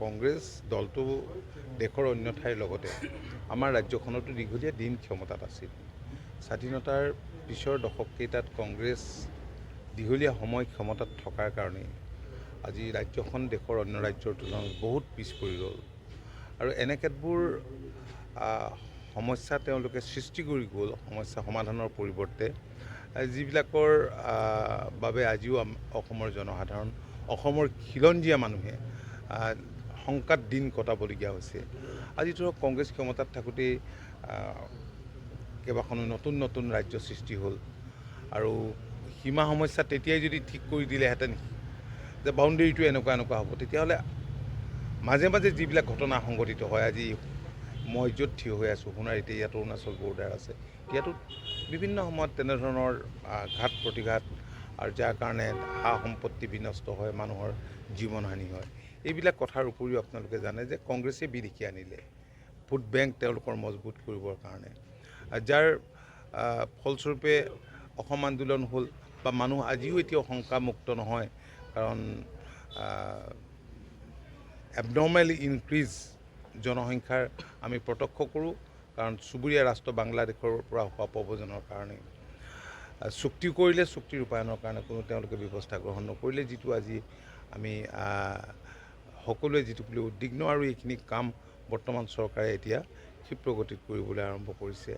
কংগ্ৰেছ দলটো দেশৰ অন্য ঠাইৰ লগতে আমাৰ ৰাজ্যখনতো দীঘলীয়া দিন ক্ষমতাত আছিল। স্বাধীনতাৰ পিছৰ দশককেইটাত কংগ্ৰেছ দীঘলীয়া সময় ক্ষমতাত থকাৰ কাৰণেই আজি ৰাজ্যখন দেশৰ অন্য ৰাজ্যৰ তুলনাত বহুত পিছ পৰি ৰ'ল আৰু এনেকেতবোৰ সমস্যা তেওঁলোকে সৃষ্টি কৰি গ'ল সমস্যা সমাধানৰ পৰিৱৰ্তে। যিবিলাকৰ বাবে আজিও অসমৰ জনসাধাৰণ অসমৰ খিলঞ্জীয়া মানুহে শংকাত দিন কটাবলগীয়া হৈছে। আজি ধৰক কংগ্ৰেছ ক্ষমতাত থাকোঁতেই কেইবাখনো নতুন নতুন ৰাজ্য সৃষ্টি হ'ল আৰু সীমা সমস্যা তেতিয়াই যদি ঠিক কৰি দিলেহেঁতেন, যে বাউণ্ডেৰীটো এনেকুৱা এনেকুৱা হ'ব, তেতিয়াহ'লে মাজে মাজে যিবিলাক ঘটনা সংঘটিত হয়, আজি মই য'ত থিয় হৈ আছোঁ, সোণাৰীতে ইয়াত অৰুণাচল বৰ্ডাৰ আছে, ইয়াতো বিভিন্ন সময়ত তেনেধৰণৰ ঘাত প্ৰতিঘাত আৰু যাৰ কাৰণে সা সম্পত্তি বিনষ্ট হয় মানুহৰ জীৱনহানি হয়। এইবিলাক কথাৰ উপৰিও আপোনালোকে জানে যে কংগ্ৰেছে বিদেশী আনিলে। ভোট বেংক তেওঁলোকৰ মজবুত কৰিবৰ কাৰণে। যাৰ ফলস্বৰূপে অসম আন্দোলন হ'ল বা মানুহ আজিও এতিয়াও শংকামুক্ত নহয় কাৰণ এবনৰ্মেলি ইনক্ৰিজ জনসংখ্যাৰ আমি প্ৰত্যক্ষ কৰোঁ কাৰণ চুবুৰীয়া ৰাষ্ট্ৰ বাংলাদেশৰ পৰা হোৱা প্ৰব্ৰজনৰ কাৰণে। চুক্তি কৰিলে চুক্তি ৰূপায়ণৰ কাৰণে কোনো তেওঁলোকে ব্যৱস্থা গ্ৰহণ নকৰিলে, যিটো আজি আমি সকলোৱে যিটো বুলি উদ্বিগ্ন আৰু এইখিনি কাম বৰ্তমান চৰকাৰে এতিয়া ক্ষিপ্ৰগতিত কৰিবলৈ আৰম্ভ কৰিছে।